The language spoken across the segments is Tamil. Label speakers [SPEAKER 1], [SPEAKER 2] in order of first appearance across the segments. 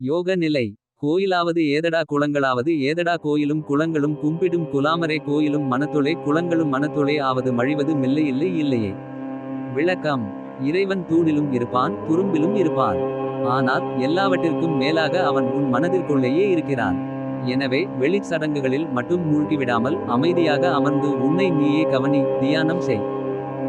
[SPEAKER 1] யோக நிலை. கோயிலாவது ஏதடா குளங்களாவது ஏதடா கோயிலும் குளங்களும் கும்பிடும் குலாமரே கோயிலும் மனத்துளே குளங்களும் மனத்துளே ஆவது மழிவது மில்லை இல்லை இல்லையே. விளக்கம். இறைவன் தூணிலும் இருப்பான் துரும்பிலும் இருப்பான் ஆனால் எல்லாவற்றிற்கும் மேலாக அவன் உன் மனதிற்குள்ளேயே இருக்கிறான். எனவே வெளிச் சடங்குகளில் மட்டும் மூழ்கிவிடாமல் அமைதியாக அமர்ந்து உன்னை நீயே கவனி தியானம் செய்.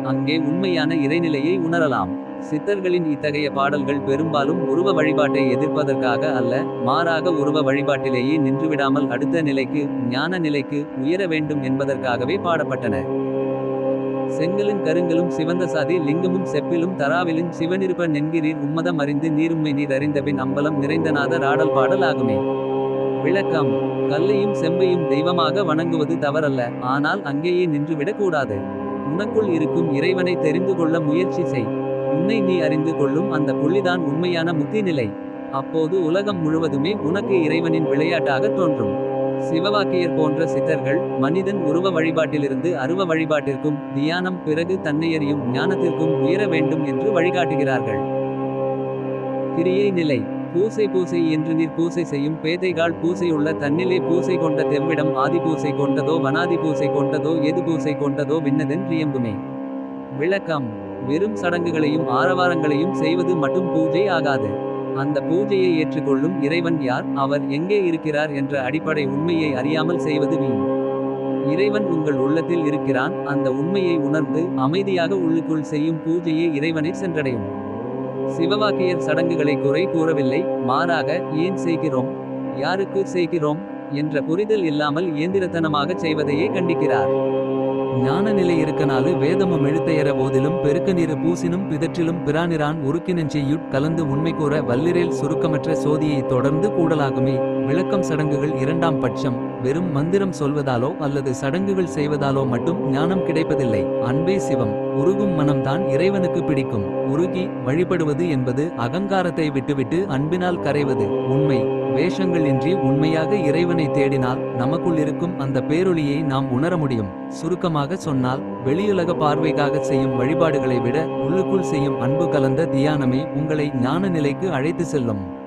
[SPEAKER 1] அங்கே உண்மையான இறைநிலையை உணரலாம். சித்தர்களின் இத்தகைய பாடல்கள் பெரும்பாலும் உருவ வழிபாட்டை எதிர்ப்பதற்காக அல்ல மாறாக உருவ வழிபாட்டிலேயே நின்றுவிடாமல் அடுத்த நிலைக்கு ஞான நிலைக்கு உயர வேண்டும் என்பதற்காகவே பாடப்பட்டன. செங்கலும் கருங்கலும் சிவந்த சாதி லிங்கமும் செப்பிலும் தராவிலும் சிவனிருப்ப நென்கிறீர் உம்மதம் அறிந்து நீரும்மை நீர் அறிந்தபின் அம்பலம் நிறைந்தநாத ஆடல் பாடல் ஆகுமே. விளக்கம் கல்லையும் செம்பையும் தெய்வமாக வணங்குவது தவறல்ல ஆனால் அங்கேயே நின்றுவிடக் கூடாது உனக்குள் இருக்கும் இறைவனை தெரிந்து கொள்ள முயற்சி செய். உன்னை நீ அறிந்து கொள்ளும் அந்த புள்ளிதான் உண்மையான முக்தி நிலை அப்போது உலகம் முழுவதுமே உனக்கு இறைவனின் விளையாட்டாக தோன்றும். சிவவாக்கியர் போன்ற சித்தர்கள் மனிதன் உருவ வழிபாட்டிலிருந்து அருவ வழிபாட்டிற்கும் தியானம் பிறகு தன்னையறியும் ஞானத்திற்கும் உயர வேண்டும் என்று வழிகாட்டுகிறார்கள். கிரியை நிலை. பூசை பூசை என்று நீர் பூசை செய்யும் பேதைகால் பூசையுள்ள தன்னிலே பூசை கொண்ட தெவ்விடம் ஆதி பூசை கொண்டதோ வனாதி பூசை கொண்டதோ எது பூசை கொண்டதோ விண்ணதென் ரியம்புமே விளக்கம். வெறும் சடங்குகளையும் ஆரவாரங்களையும் செய்வது மட்டும் பூஜை ஆகாது. அந்த பூஜையை ஏற்றுக்கொள்ளும் இறைவன் யார்? அவர் எங்கே இருக்கிறார் என்ற அடிப்படை உண்மையை அறியாமல் செய்வது வீண். இறைவன் உங்கள் உள்ளத்தில் இருக்கிறான். அந்த உண்மையை உணர்ந்து அமைதியாக உள்ளுக்குள் செய்யும் பூஜையே இறைவனை சென்றடையும். சிவவாக்கியர் சடங்குகளை குறை கூறவில்லை மாறாக ஏன் செய்கிறோம்? யாருக்கு செய்கிறோம்? என்ற புரிதல் இல்லாமல் இயந்திரத்தனமாகச் செய்வதையே கண்டிக்கிறார்.
[SPEAKER 2] ஞான நிலை இருக்கனாலு வேதமும் எழுத்தையற போதிலும் பெருக்க நீரு பூசினும் பிதற்றிலும் பிரானிரான் உருக்கினஞ்செய்யுட் கலந்து உண்மை கூற வல்லிரேல் சுருக்கமற்ற சோதியை தொடர்ந்து கூடலாகுமே. விளக்கம் சடங்குகள் இரண்டாம் பட்சம். வெறும் மந்திரம் சொல்வதாலோ அல்லது சடங்குகள் செய்வதாலோ மட்டும் ஞானம் கிடைப்பதில்லை. அன்பே சிவம். உருகும் மனம்தான் இறைவனுக்கு பிடிக்கும். உருகி வழிபடுவது என்பது அகங்காரத்தை விட்டுவிட்டு அன்பினால் கரைவது உண்மை. வேஷங்கள் இன்றி உண்மையாக இறைவனை தேடினால் நமக்குள் இருக்கும் அந்த பேரொளியை நாம் உணர முடியும். சுருக்கமாக சொன்னால் வெளியுலக பார்வைக்காக செய்யும் வழிபாடுகளை விட உள்ளுக்குள் செய்யும் அன்பு கலந்த தியானமே உங்களை ஞான நிலைக்கு அழைத்து செல்லும்.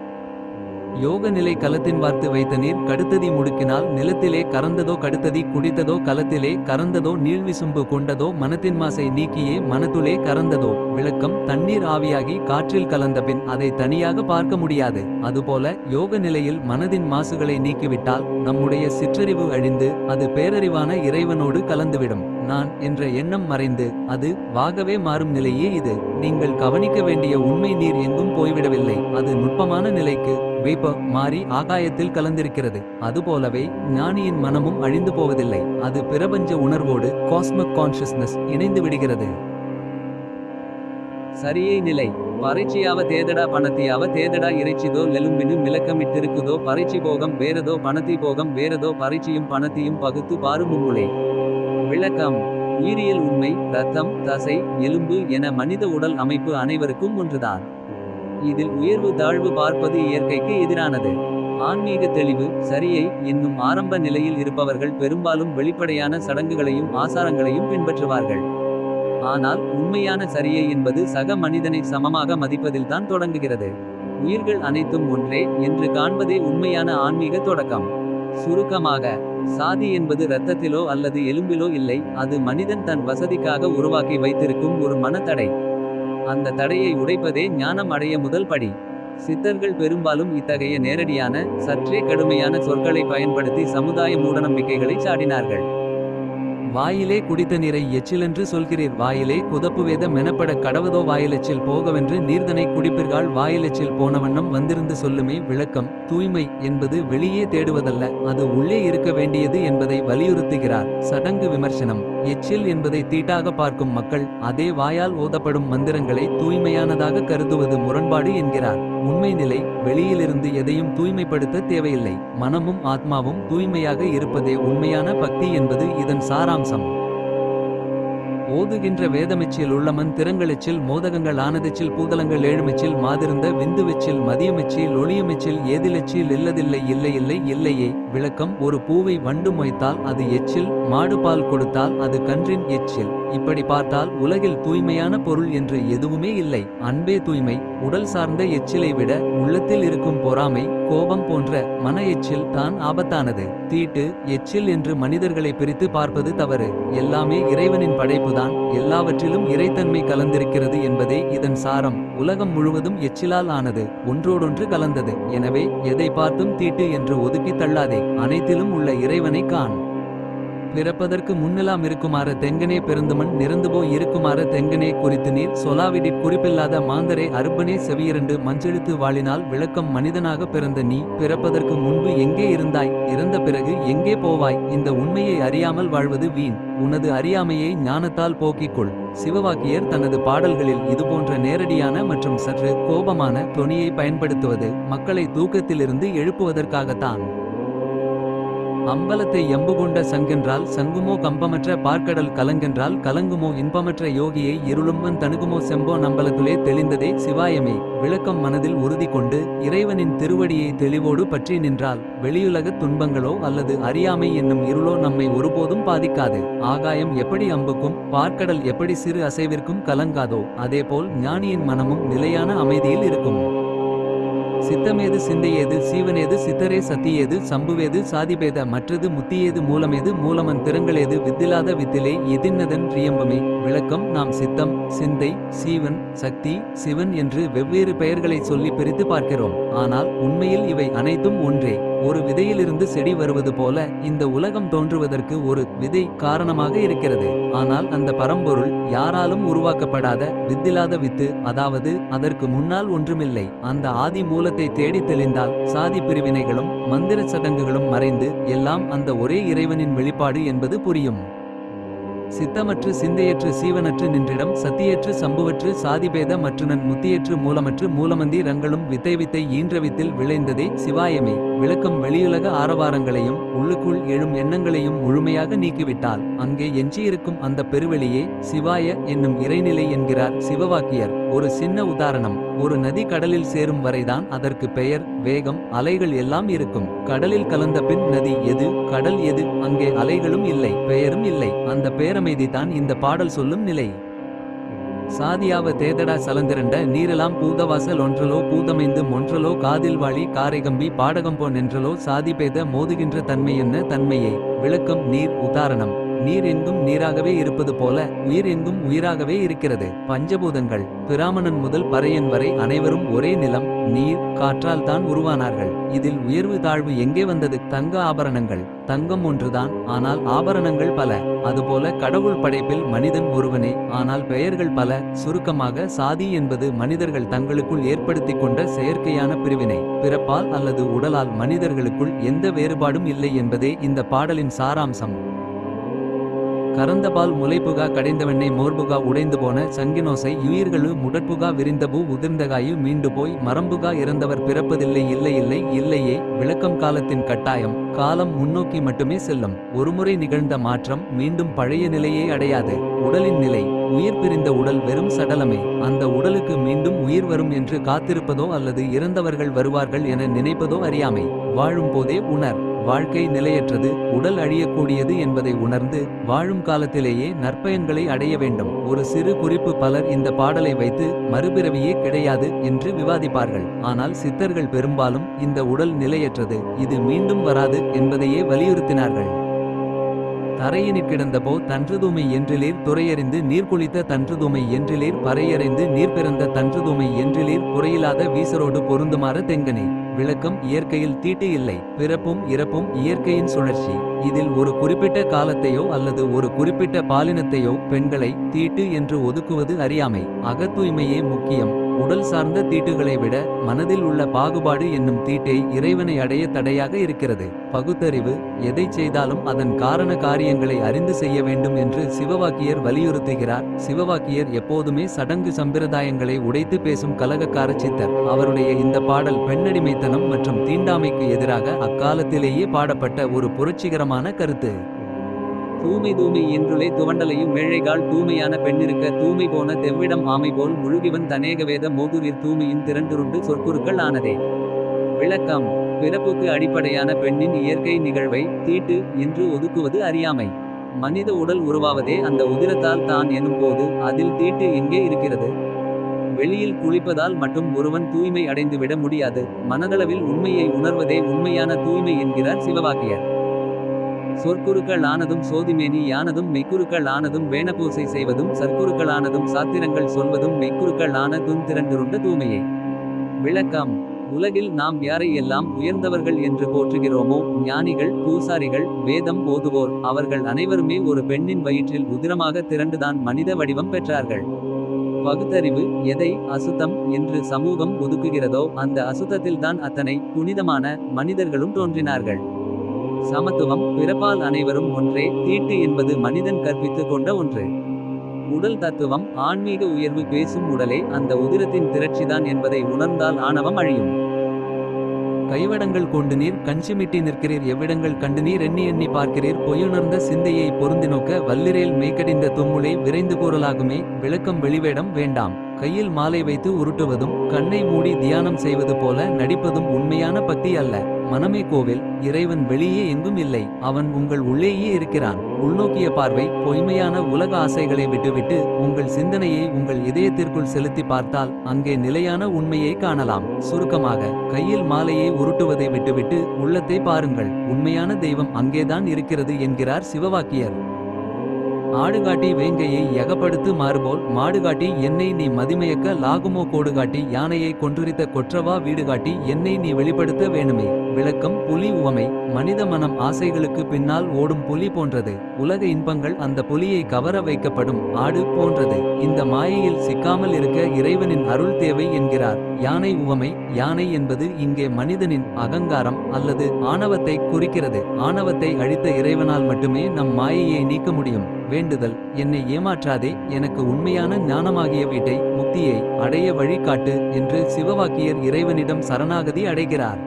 [SPEAKER 2] யோக நிலை கலத்தின் வார்த்து வைத்த நீர் கடுத்ததி முடுக்கினால் நிலத்திலே கறந்ததோ கடுத்ததி குடித்ததோ கலத்திலே கறந்ததோ நீழ்விசும்பு கொண்டதோ மனத்தின் மாசை நீக்கியே மனத்துளே கறந்ததோ. விளக்கம் தண்ணீர் ஆவியாகி காற்றில் கலந்தபின் அதை தனியாக பார்க்க முடியாது. அதுபோல யோக நிலையில் மனதின் மாசுகளை நீக்கிவிட்டால் நம்முடைய சிற்றறிவு அழிந்து அது பேரறிவான இறைவனோடு கலந்துவிடும். நான் என்ற எண்ணம் மறைந்து அது வாகவே மாறும் நிலையே இது. நீங்கள் கவனிக்க வேண்டிய உண்மை நீர் எங்கும் போய்விடவில்லை. அது நுட்பமான நிலைக்கு வேப்ப மாறி ஆகாயத்தில் கலந்திருக்கிறது. அதுபோலவே ஞானியின் மனமும் அழிந்து போவதில்லை. அது பிரபஞ்ச உணர்வோடு காஸ்மிக் கான்ஷியஸ்னஸ் இணைந்து விடுகிறது.
[SPEAKER 1] சரியை நிலை. பரீட்சையாவ தேதடா பணத்தியாவ தேதடா இறைச்சிதோ லெலும்பினு விளக்கமிட்டிருக்குதோ பறைச்சி போகம் வேறதோ பணத்தி போகம் வேறதோ பறைச்சியும் பணத்தையும் பகுத்து பாருமும்முளே விளக்கம். உயிரியல் உண்மை ரத்தம் தசை எலும்பு என மனித உடல் அமைப்பு அனைவருக்கும் ஒன்றுதான். இதில் உயர்வு தாழ்வு பார்ப்பது இயற்கைக்கு எதிரானது. ஆன்மீக தெளிவு சரியை என்னும் ஆரம்ப நிலையில் இருப்பவர்கள் பெரும்பாலும் வெளிப்படையான சடங்குகளையும் ஆசாரங்களையும் பின்பற்றுவார்கள். ஆனால் உண்மையான சரியை என்பது சக மனிதனை சமமாக மதிப்பதில்தான் தொடங்குகிறது. உயிர்கள் அனைத்தும் ஒன்றே என்று காண்பதே உண்மையான ஆன்மீக தொடக்கம். சுருக்கமாக சாதி என்பது இரத்தத்திலோ அல்லது எலும்பிலோ இல்லை அது மனிதன் தன் வசதிக்காக உருவாக்கி வைத்திருக்கும் ஒரு மனத்தடை. அந்த தடையை உடைப்பதே ஞானம் அடைய முதல் படி. சித்தர்கள் பெரும்பாலும் இத்தகைய நேரடியான சற்றே கடுமையான சொற்களை பயன்படுத்தி சமுதாய மூடநம்பிக்கைகளை சாடினார்கள்.
[SPEAKER 2] வாயிலே குடித்த நீரை எச்சிலென்று சொல்கிறீர். வாயிலே குதப்பு வேத மெனப்பட கடவதோ வாயிலெச்சில் போகவென்று நீர்தனை குடிப்பிற்கால் வாயிலெச்சில் போனவண்ணம் வந்திருந்து சொல்லுமே விளக்கம். தூய்மை என்பது வெளியே தேடுவதல்ல அது உள்ளே இருக்க வேண்டியது என்பதை வலியுறுத்துகிறார். சடங்கு விமர்சனம். எச்சில் என்பதை தீட்டாக பார்க்கும் மக்கள் அதே வாயால் ஓதப்படும் மந்திரங்களை தூய்மையானதாக கருதுவது முரண்பாடு என்கிறார். உண்மை நிலை வெளியிலிருந்து எதையும் தூய்மைப்படுத்த தேவையில்லை. மனமும் ஆத்மாவும் தூய்மையாக இருப்பதே உண்மையான பக்தி என்பது இதன் சாராம்சம். ஓதுகின்ற வேதமெச்சில் உள்ளமன் திறங்களெச்சில் மோதகங்கள் ஆனதெச்சில் பூதலங்கள் ஏழுமெச்சில் மாதிருந்த விந்துவெச்சில் மதியமெச்சில் ஒளியமிச்சில் ஏதிலெச்சில் இல்லதில்லை இல்லை இல்லை இல்லையே விளக்கம் ஒரு பூவை வண்டு மொய்த்தால் அது எச்சில் மாடுபால் கொடுத்தால் அது கன்றின் எச்சில். இப்படி பார்த்தால் உலகில் தூய்மையான பொருள் என்று எதுவுமே இல்லை. அன்பே தூய்மை உடல் சார்ந்த எச்சிலை விட உள்ளத்தில் இருக்கும் பொறாமை கோபம் போன்ற மன எச்சில் தான் ஆபத்தானது. தீட்டு எச்சில் என்று மனிதர்களை பிரித்து பார்ப்பது தவறு. எல்லாமே இறைவனின் படைப்புதான் எல்லாவற்றிலும் இறைத்தன்மை கலந்திருக்கிறது என்பதே இதன் சாரம். உலகம் முழுவதும் எச்சிலால் ஆனது ஒன்றோடொன்று கலந்தது. எனவே எதை பார்த்தும் தீட்டு என்று ஒதுக்கி தள்ளாதே. அனைத்திலும் உள்ள இறைவனை காண். பிறப்பதற்கு முன்னெல்லாம் இருக்குமாறு தெங்கனே பெருந்துமன் நிறந்துபோய் இருக்குமாறு தெங்கனே குறித்து நீர் சொலாவிடி குறிப்பில்லாத மாந்தரே அருப்பனே செவியிரண்டு மஞ்செழுத்து வாழினால் விளக்கம் மனிதனாக பிறந்த நீ பிறப்பதற்கு முன்பு எங்கே இருந்தாய்? இறந்த பிறகு எங்கே போவாய்? இந்த உண்மையை அறியாமல் வாழ்வது வீண். உனது அறியாமையை ஞானத்தால் போக்கிக்கொள் சிவவாக்கியர் தனது பாடல்களில் இதுபோன்ற நேரடியான மற்றும் சற்று கோபமான தொனியை பயன்படுத்துவது மக்களை தூக்கத்திலிருந்து எழுப்புவதற்காகத்தான். அம்பலத்தை எம்புகொண்ட சங்கென்றால் சங்குமோ கம்பமற்ற பார்க்கடல் கலங்கென்றால் கலங்குமோ இன்பமற்ற யோகியை இருளும்பன் தனுகுமோ செம்போ நம்பலத்துலே தெளிந்ததே சிவாயமே. விளக்கம் மனதில் உறுதி கொண்டு இறைவனின் திருவடியை தெளிவோடு பற்றி நின்றால் வெளியுலகத் துன்பங்களோ அல்லது அறியாமை என்னும் இருளோ நம்மை ஒருபோதும் பாதிக்காது. ஆகாயம் எப்படி அம்புக்கும் பார்க்கடல் எப்படி சிறு அசைவிற்கும் கலங்காதோ அதேபோல் ஞானியின் மனமும் நிலையான அமைதியில் இருக்கும். சித்தமேது சிந்தையேது சீவனேது சித்தரே சத்தியேது சம்புவேது சாதிபேத மற்றது முத்தியேது மூலமேது மூலமன் திறங்களேது வித்திலாத வித்திலே எதின்னதன் ரியம்பமே. விளக்கம் நாம் சித்தம் சிந்தை சீவன் சக்தி சிவன் என்று வெவ்வேறு பெயர்களை சொல்லி பிரித்து பார்க்கிறோம். ஆனால் உண்மையில் இவை அனைத்தும் ஒன்றே. ஒரு விதையிலிருந்து செடி வருவது போல இந்த உலகம் தோன்றுவதற்கு ஒரு விதை காரணமாக இருக்கிறது. ஆனால் அந்த பரம்பொருள் யாராலும் உருவாக்கப்படாத வித்திலாத வித்து அதாவது அதற்கு முன்னால் ஒன்றுமில்லை. அந்த ஆதி மூலத்தை தேடி தெளிந்தால் சாதி பிரிவினைகளும் மந்திர சடங்குகளும் மறைந்து எல்லாம் அந்த ஒரே இறைவனின் வெளிப்பாடு என்பது புரியும். சித்தமற்று சிந்தையற்று சீவனற்று நின்றிடம் சத்தியற்று சம்புவற்று சாதிபேத மற்றுனன் முத்தியற்று மூலமற்று மூலமந்தி ரங்களும் வித்தை வித்தை ஈன்றவித்தில் விளைந்ததே சிவாயமே. விளக்கம் வெளியுலக ஆரவாரங்களையும் உள்ளுக்குள் எழும் எண்ணங்களையும் முழுமையாக நீக்கிவிட்டால் அங்கே எஞ்சியிருக்கும் அந்த பெருவெளியே சிவாய என்னும் இறைநிலை என்கிறார் சிவவாக்கியர். ஒரு சின்ன உதாரணம் ஒரு நதி கடலில் சேரும் வரைதான் அதற்கு பெயர் வேகம் அலைகள் எல்லாம் இருக்கும். கடலில் கலந்த பின் நதி எது கடல் எது அங்கே அலைகளும் இல்லை பெயரும் இல்லை. அந்த பேரமைதி தான் இந்த பாடல் சொல்லும் நிலை. சாதியாவ தேதடா சலந்திரண்ட நீரெலாம் பூதவாசல் ஒன்றலோ பூதமைந்து மொன்றலோ காதில் வாழி காரைகம்பி பாடகம்போ நின்றலோ சாதிபேத மோதுகின்ற தன்மை என்ன தன்மையே? விளக்கம் நீர் உதாரணம். நீர் எங்கும் நீராகவே இருப்பது போல உயிர் எங்கும் உயிராகவே இருக்கிறது. பஞ்சபூதங்கள் பிராமணன் முதல் பறையன் வரை அனைவரும் ஒரே நிலம் நீர் காற்றால் தான் உருவானார்கள். இதில் உயர்வு தாழ்வு எங்கே வந்தது? தங்க ஆபரணங்கள். தங்கம் ஒன்றுதான் ஆனால் ஆபரணங்கள் பல. அதுபோல கடவுள் படைப்பில் மனிதன் ஒருவனே ஆனால் பெயர்கள் பல. சுருக்கமாக சாதி என்பது மனிதர்கள் தங்களுக்குள் ஏற்படுத்திக் கொண்ட செயற்கையான பிரிவினை. பிறப்பால் அல்லது உடலால் மனிதர்களுக்குள் எந்த வேறுபாடும் இல்லை என்பதே இந்த பாடலின் சாராம்சம். கரந்தபால் முளைப்புகா கடைந்தவெண்ணை மோர்புகா உடைந்து போன சங்கினோசை உயிர்களு முடற்புகா விரிந்தபூ உதிர்ந்தகாயு மீண்டு போய் மரம்புகா இறந்தவர் பிறப்பதில்லை இல்லை இல்லை இல்லையே விளக்கம் காலத்தின் கட்டாயம் காலம் முன்னோக்கி மட்டுமே செல்லும். ஒருமுறை நிகழ்ந்த மாற்றம் மீண்டும் பழைய நிலையை அடையாது. உடலின் நிலை உயிர் பிரிந்த உடல் வெறும் சடலமே. அந்த உடலுக்கு மீண்டும் உயிர் வரும் என்று காத்திருப்பதோ அல்லது இறந்தவர்கள் வருவார்கள் என நினைப்பதோ அறியாமை. வாழும் போதே உணர். வாழ்க்கை நிலையற்றது உடல் அழியக்கூடியது என்பதை உணர்ந்து வாழும் காலத்திலேயே நற்பயன்களை அடைய வேண்டும். ஒரு சிறு குறிப்பு பலர் இந்த பாடலை வைத்து மறுபிறவியே கிடையாது என்று விவாதிப்பார்கள். ஆனால் சித்தர்கள் பெரும்பாலும் இந்த உடல் நிலையற்றது இது மீண்டும் வராது என்பதையே வலியுறுத்தினார்கள். தரையினிற் கிடந்தபோ தன்றுதூமை என்றிலீர் துறையறிந்து நீர் குளித்த தன்றுதூமை என்றிலீர் பறையறைந்து நீர் பிறந்த தன்றுதூமை என்றிலீர் குறையில்லாத வீசரோடு பொருந்துமாற தெங்கனே. விளக்கம் இயற்கையில் தீட்டு இல்லை பிறப்பும் இறப்பும் இயற்கையின் சுழற்சி. இதில் ஒரு குறிப்பிட்ட காலத்தையோ அல்லது ஒரு குறிப்பிட்ட பாலினத்தையோ பெண்களை தீட்டு என்று ஒதுக்குவது அறியாமை. அகத்தூய்மையே முக்கியம். உடல் சார்ந்த தீட்டுகளை விட மனதில் உள்ள பாகுபாடு என்னும் தீட்டை இறைவனை அடைய தடையாக இருக்கிறது. பகுத்தறிவு எதை செய்தாலும் அதன் காரண காரியங்களை அறிந்து செய்ய வேண்டும் என்று சிவவாக்கியர் வலியுறுத்துகிறார். சிவவாக்கியர் எப்போதுமே சடங்கு சம்பிரதாயங்களை உடைத்து பேசும் கலகக்கார சித்தர். அவருடைய இந்த பாடல் பெண்ணடிமைத்தனம் மற்றும் தீண்டாமைக்கு எதிராக அக்காலத்திலேயே பாடப்பட்ட ஒரு புரட்சிகரமான கருத்து.
[SPEAKER 1] தூமை தூமை என்றுளே துவண்டலையும் மேழைகால் தூமையான பெண்ணிருக்க தூமை போன தெவ்விடம் ஆமை போல் முழுகிவன் தனேகவேத மோதுரிர் தூமையின் திரண்டுருண்டு சொற்குருக்கள் ஆனதே. விளக்கம். பிறப்புக்கு அடிப்படையான பெண்ணின் இயற்கை நிகழ்வை தீட்டு என்று ஒதுக்குவது அறியாமை. மனித உடல் உருவாவதே அந்த உதிரத்தால் தான் எனும்போது அதில் தீட்டு எங்கே இருக்கிறது? வெளியில் குளிப்பதால் மட்டும் ஒருவன் தூய்மை அடைந்துவிட முடியாது. மனதளவில் உண்மையை உணர்வதே உண்மையான தூய்மை என்கிறார் சிவவாக்கியர். சொற்குருக்கள் ஆனதும் சோதிமேனி யானதும் மெய்க்குருக்கள் ஆனதும் வேணபூசை செய்வதும் சற்குருக்கள் ஆனதும் சாத்திரங்கள் சொல்வதும் மெய்க்குருக்கள் ஆனதும் திரண்டிருண்ட தூய்மையே விளக்கம். உலகில் நாம் யாரை எல்லாம் உயர்ந்தவர்கள் என்று போற்றுகிறோமோ ஞானிகள் பூசாரிகள் வேதம் ஓதுவோர் அவர்கள் அனைவருமே ஒரு பெண்ணின் வயிற்றில் உதிரமாக திரண்டுதான் மனித வடிவம் பெற்றார்கள். பகுத்தறிவு எதை அசுத்தம் என்று சமூகம் ஒதுக்குகிறதோ அந்த அசுத்தத்தில்தான் அத்தனை புனிதமான மனிதர்களும் தோன்றினார்கள். சமத்துவம் பிறப்பால் அனைவரும் ஒன்றே. தீட்டு என்பது மனிதன் கற்பித்துக் கொண்ட ஒன்று. உடல் தத்துவம் ஆன்மீக உயர்வு பேசும் உடலே அந்த உதிரத்தின் திரட்சிதான் என்பதை உணர்ந்தால் ஆணவம் அழியும்.
[SPEAKER 2] கைவடங்கள் கொண்டு நீர் கஞ்சிமிட்டி நிற்கிறீர் எவ்விடங்கள் கண்டு நீர் எண்ணி எண்ணி பார்க்கிறீர் பொய்யுணர்ந்த சிந்தையை பொருந்தி நோக்க வல்லிரேல் மேய்கடிந்த தும்முளை விரைந்து கூறலாகுமே விளக்கம் வெளிவேடம் வேண்டாம். கையில் மாலை வைத்து உருட்டுவதும் கண்ணை மூடி தியானம் செய்வது போல நடிப்பதும் உண்மையான பக்தி அல்ல. மனமே கோவில் இறைவன் வெளியே எங்கும் இல்லை. அவன் உங்கள் உள்ளேயே இருக்கிறான். உள்நோக்கிய பார்வை பொய்மையான உலக ஆசைகளை விட்டுவிட்டு உங்கள் சிந்தனையை உங்கள் இதயத்திற்குள் செலுத்தி பார்த்தால் அங்கே நிலையான உண்மையை காணலாம். சுருக்கமாக கையில் மாலையை உருட்டுவதை விட்டுவிட்டு உள்ளத்தை பாருங்கள். உண்மையான தெய்வம் அங்கேதான் இருக்கிறது என்கிறார் சிவவாக்கியர். ஆடுகாட்டி வேங்கையை எகப்படுத்து மாறுபோல் மாடுகாட்டி என்னை நீ மதிமயக்க லாகுமோ கோடுகாட்டி யானையை கொன்றுரித்த கொற்றவா வீடுகாட்டி என்னை நீ வெளிப்படுத்த வேணுமே. விளக்கம் புலி உவமை மனித மனம் ஆசைகளுக்கு பின்னால் ஓடும் புலி போன்றது. உலக இன்பங்கள் அந்த புலியை கவர வைக்கப்படும் ஆடு போன்றது. இந்த மாயையில் சிக்காமல் இருக்க இறைவனின் அருள் தேவை என்கிறார். யானை உவமை யானை என்பது இங்கே மனிதனின் அகங்காரம் அல்லது ஆணவத்தை குறிக்கிறது. ஆணவத்தை அழித்த இறைவனால் மட்டுமே நம் மாயையை நீக்க முடியும். வேண்டுதல். என்னை ஏமாற்றாதே எனக்கு உண்மையான ஞானமாகிய வீட்டை முக்தியை அடைய வழிகாட்டு என்று சிவவாக்கியர் இறைவனிடம் சரணாகதி அடைகிறார்.